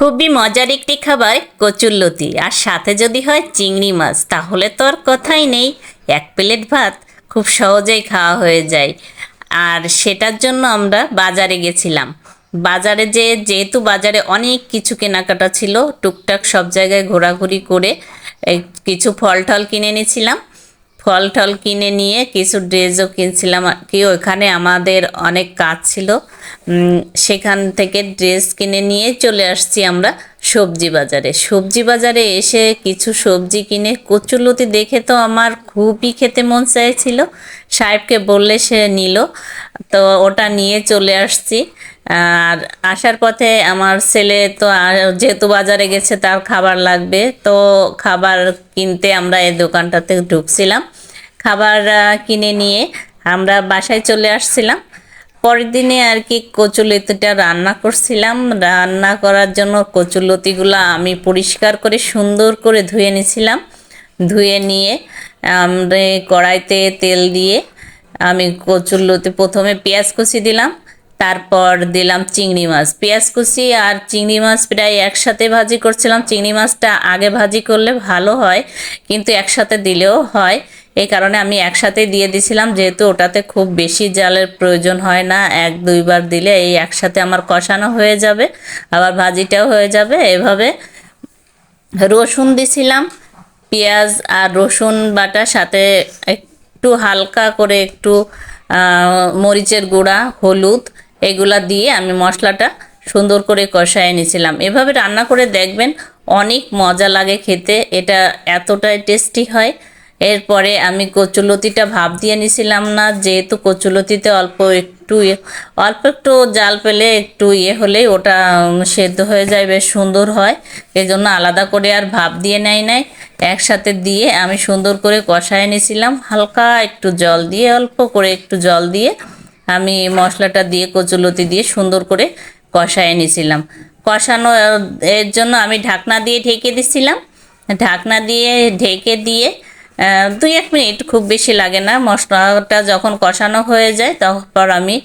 খুবই মজার একটি খাবার কচুরলতি আর সাথে যদি হয় চিংড়ি মাছ, তাহলে তো আর কথাই নেই। এক প্লেট ভাত খুব সহজেই খাওয়া হয়ে যায়। আর সেটার জন্য আমরা বাজারে গেছিলাম। বাজারে যে, যেহেতু বাজারে অনেক কিছু কেনাকাটা ছিল, টুকটাক সব জায়গায় ঘোরাঘুরি করে কিছু ফল টল কিনে এনেছিলাম। ফল টল কিনে নিয়ে কিছু ড্রেসও কিনছিলাম। কি ওখানে আমাদের অনেক কাজ ছিল। সেখান থেকে ড্রেস কিনে নিয়ে চলে আসছি আমরা সবজি বাজারে। সবজি বাজারে এসে কিছু সবজি কিনে কচুলতি দেখে তো আমার খুবই খেতে মন চাইছিল। সাহেবকে বললে সে নিল। তো ওটা নিয়ে চলে আসছি। আর আসার পথে আমার ছেলে তো যেহেতু বাজারে গেছে তার খাবার লাগবে। তো খাবার কিনতে আমরা এই দোকানটাতে ঢুকছিলাম। খাবার কিনে নিয়ে আমরা বাসায় চলে আসছিলাম। পরের দিনে আর কি কচুলতিটা রান্না করছিলাম। রান্না করার জন্য কচুলতিগুলো আমি পরিষ্কার করে সুন্দর করে ধুয়ে নিয়েছিলাম। ধুয়ে নিয়ে আমরা কড়াইতে তেল দিয়ে আমি কচুরলতি প্রথমে পেঁয়াজ কুচি দিলাম। তারপর দিলাম চিংড়ি মাছ। পেঁয়াজ কুচি আর চিংড়ি মাছ প্রায় একসাথে ভাজি করছিলাম। চিংড়ি মাছটা আগে ভাজি করলে ভালো হয়, কিন্তু একসাথে দিলেও হয়। এই কারণে আমি একসাথে দিয়ে দিছিলাম, যেহেতু ওটাতে খুব বেশি জালের প্রয়োজন হয় না। এক, দুইবার দিলে এই একসাথে আমার কষানো হয়ে যাবে, আবার ভাজিটাও হয়ে যাবে। এভাবে রসুন দিছিলাম, পেঁয়াজ আর রসুন বাটার সাথে একটু হালকা করে একটু মরিচের গুঁড়া, হলুদ এগুলা দিয়ে আমি মশলাটা সুন্দর করে কষায় নিয়েছিলাম এভাবে রান্না করে দেখবেন অনেক মজা লাগে খেতে, এটা এতটাই টেস্টি হয়। এরপরে আমি কচুলতিটা ভাপ দিয়ে নিছিলাম না, যেহেতু কচুলতিতে অল্প একটু ইয়ে- অল্প একটু জাল পেলে একটু ইয়ে হলেই ওটা সেদ্ধ হয়ে যায়, বেশ সুন্দর হয়। এই জন্য আলাদা করে আর ভাপ দিয়ে নেয় নাই। একসাথে দিয়ে আমি সুন্দর করে কষায় নিয়েছিলাম হালকা একটু জল দিয়ে, অল্প করে একটু জল দিয়ে। আমি মশলাটা দিয়ে কচুলতি দিয়ে সুন্দর করে কষায় নিয়েছিলাম। কষানো এর জন্য আমি ঢাকনা দিয়ে ঢেকে দিছিলাম। ঢাকনা দিয়ে ঢেকে দিয়ে দুই এক মিনিট খুব বেশি লাগে না। মশলাটা যখন কষানো হয়ে যায় তারপর আমি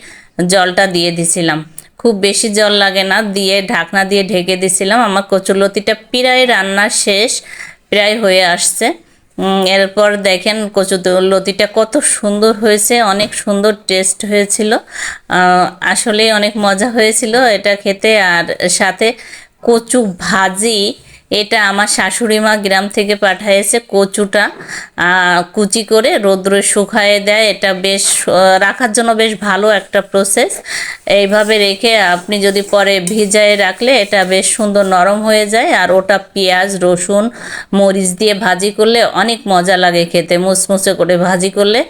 জলটা দিয়ে দিছিলাম। খুব বেশি জল লাগে না, দিয়ে ঢাকনা দিয়ে ঢেকে দিছিলাম। আমার কচুলতিটা প্রায় রান্না শেষ, প্রায় হয়ে আসছে। এরপর দেখেন কচু লতিটা কত সুন্দর হয়েছে, অনেক সুন্দর টেস্ট হয়েছিল। আসলে অনেক মজা হয়েছিল এটা খেতে। আর সাথে কচু ভাজি এটা আমার শাশুড়ি মা গ্রাম থেকে পাঠিয়েছে কচুটা কুচি করে রোদ্রে শুকায়ে দেয়। এটা বেশ রাখার জন্য বেশ ভালো একটা প্রসেস এইভাবে রেখে আপনি যদি পরে ভিজায় রাখলে এটা বেশ সুন্দর নরম হয়ে যায়। আর ওটা পেঁয়াজ, রসুন, মরিচ দিয়ে ভাজি করলে অনেক মজা লাগে খেতে, মুসমুসে করে ভাজি করলে।